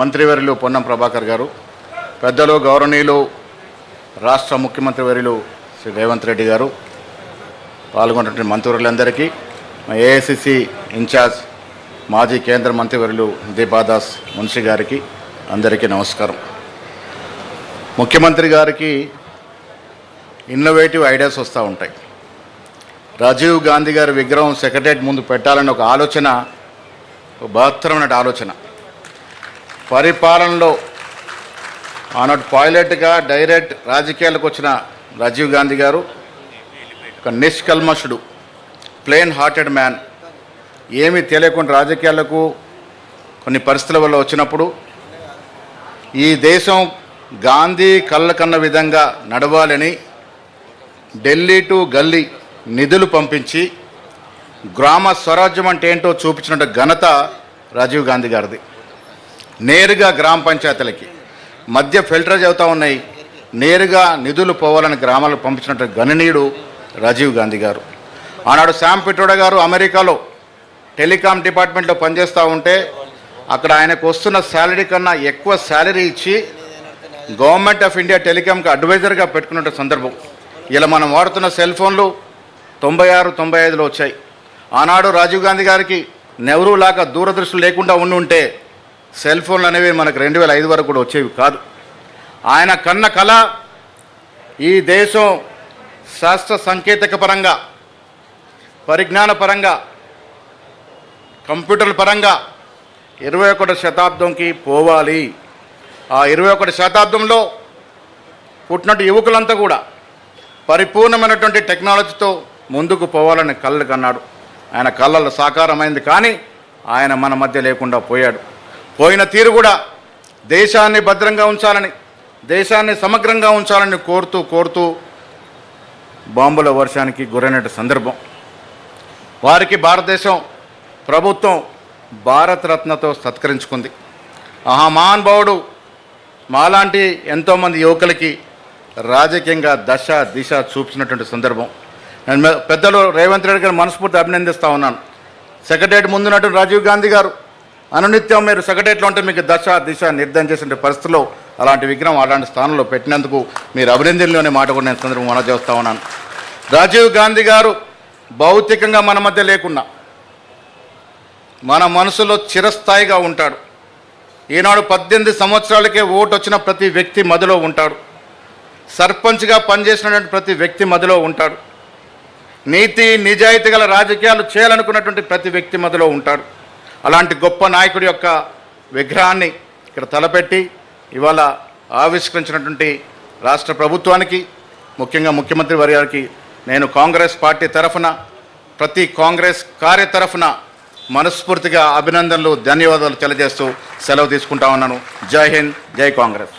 మంత్రివర్యులు పొన్నం ప్రభాకర్ గారు పెద్దలు గౌరవనీయులు రాష్ట్ర ముఖ్యమంత్రి వర్యులు శ్రీ రేవంత్ రెడ్డి గారు పాల్గొన్నటువంటి మంత్రులందరికీ మా ఏఐసిసి ఇన్ఛార్జ్ మాజీ కేంద్ర మంత్రివర్యులు దీపాదాస్ మున్షి గారికి అందరికీ నమస్కారం. ముఖ్యమంత్రి గారికి ఇన్నోవేటివ్ ఐడియాస్ వస్తూ ఉంటాయి. రాజీవ్ గాంధీ గారి విగ్రహం సెక్రటరియట్ ముందు పెట్టాలని ఒక ఆలోచన ఒక బహత్తరమైన ఆలోచన. పరిపాలనలో ఆనాడు పైలట్గా డైరెక్ట్ రాజకీయాలకు వచ్చిన రాజీవ్ గాంధీ గారు ఒక నిష్కల్మషుడు ప్లెయిన్ హార్టెడ్ మ్యాన్ ఏమీ తెలియకుండా రాజకీయాలకు కొన్ని పరిస్థితుల వల్ల వచ్చినప్పుడు ఈ దేశం గాంధీ కళ్ళ కన్న విధంగా నడవాలని ఢిల్లీ టు గల్లీ నిధులు పంపించి గ్రామ స్వరాజ్యం అంటే ఏంటో చూపించిన ఘనత రాజీవ్ గాంధీ గారిది. నేరుగా గ్రామ పంచాయతీలకి. మధ్య ఫిల్టరేజ్ అవుతూ ఉన్నాయి. నేరుగా నిధులు పోవాలని గ్రామాలకు పంపించినట్టు గణనీయుడు రాజీవ్ గాంధీ గారు. ఆనాడు శామ్ పిట్రోడ గారు అమెరికాలో టెలికాం డిపార్ట్మెంట్లో పనిచేస్తూ ఉంటే అక్కడ ఆయనకు వస్తున్న శాలరీ కన్నా ఎక్కువ శాలరీ ఇచ్చి గవర్నమెంట్ ఆఫ్ ఇండియా టెలికాంకి అడ్వైజర్గా పెట్టుకున్న సందర్భం. ఇలా మనం వాడుతున్న సెల్ ఫోన్లు తొంభై ఆరు తొంభై ఐదులో వచ్చాయి. ఆనాడు రాజీవ్ గాంధీ గారికి నెహ్రూ లాగా దూరదృష్టి లేకుండా ఉండి ఉంటే సెల్ ఫోన్లు అనేవి మనకు రెండు వేల ఐదు వరకు కూడా వచ్చేవి కాదు. ఆయన కన్న కళ ఈ దేశం శాస్త్ర సాంకేతిక పరంగా పరిజ్ఞాన పరంగా కంప్యూటర్ల పరంగా ఇరవై ఒకటి శతాబ్దంకి పోవాలి. ఆ ఇరవై ఒకటి శతాబ్దంలో పుట్టినట్టు యువకులంతా కూడా పరిపూర్ణమైనటువంటి టెక్నాలజీతో ముందుకు పోవాలని కళ్ళు కన్నాడు. ఆయన కళ్ళల్లో సాకారమైంది కానీ ఆయన మన మధ్య లేకుండా పోయాడు. పోయిన తీరు కూడా దేశాన్ని భద్రంగా ఉంచాలని దేశాన్ని సమగ్రంగా ఉంచాలని కోరుతూ కోరుతూ బాంబుల వర్షానికి గురైన సందర్భం. వారికి భారతదేశం ప్రభుత్వం భారతరత్నతో సత్కరించుకుంది. ఆహా మహానుభావుడు మాలాంటి ఎంతోమంది యువకులకి రాజకీయంగా దశ దిశ చూపించినటువంటి సందర్భం. నేను పెద్దలు రేవంత్ రెడ్డి గారు మనస్ఫూర్తి అభినందిస్తూ ఉన్నాను. సెక్రటరీ ముందున్నటువంటి రాజీవ్ గాంధీ గారు అనునిత్యం మీరు సెక్రటరీలో ఉంటే మీకు దశ దిశ నిర్ధారణ చేసిన పరిస్థితుల్లో అలాంటి విగ్రహం అలాంటి స్థానంలో పెట్టినందుకు మీరు అభినందనలోనే మాట కూడా నేను సందర్భం మనం చేస్తూ ఉన్నాను. రాజీవ్ గాంధీ గారు భౌతికంగా మన మధ్య లేకున్నా మన మనసులో చిరస్థాయిగా ఉంటాడు. ఈనాడు పద్దెనిమిది సంవత్సరాలకే ఓటు వచ్చిన ప్రతి వ్యక్తి మదిలో ఉంటాడు. సర్పంచ్గా పనిచేసినటువంటి ప్రతి వ్యక్తి మదిలో ఉంటాడు. నీతి నిజాయితీ గల రాజకీయాలు చేయాలనుకున్నటువంటి ప్రతి వ్యక్తి మదిలో ఉంటాడు. అలాంటి గొప్ప నాయకుడి యొక్క విగ్రహాన్ని ఇక్కడ తలపెట్టి ఇవాళ ఆవిష్కరించినటువంటి రాష్ట్ర ప్రభుత్వానికి ముఖ్యంగా ముఖ్యమంత్రి వర్యానికి నేను కాంగ్రెస్ పార్టీ తరఫున ప్రతి కాంగ్రెస్ కార్య తరఫున మనస్ఫూర్తిగా అభినందనలు ధన్యవాదాలు తెలియజేస్తూ సెలవు తీసుకుంటా ఉన్నాను. జై హింద్ జై కాంగ్రెస్.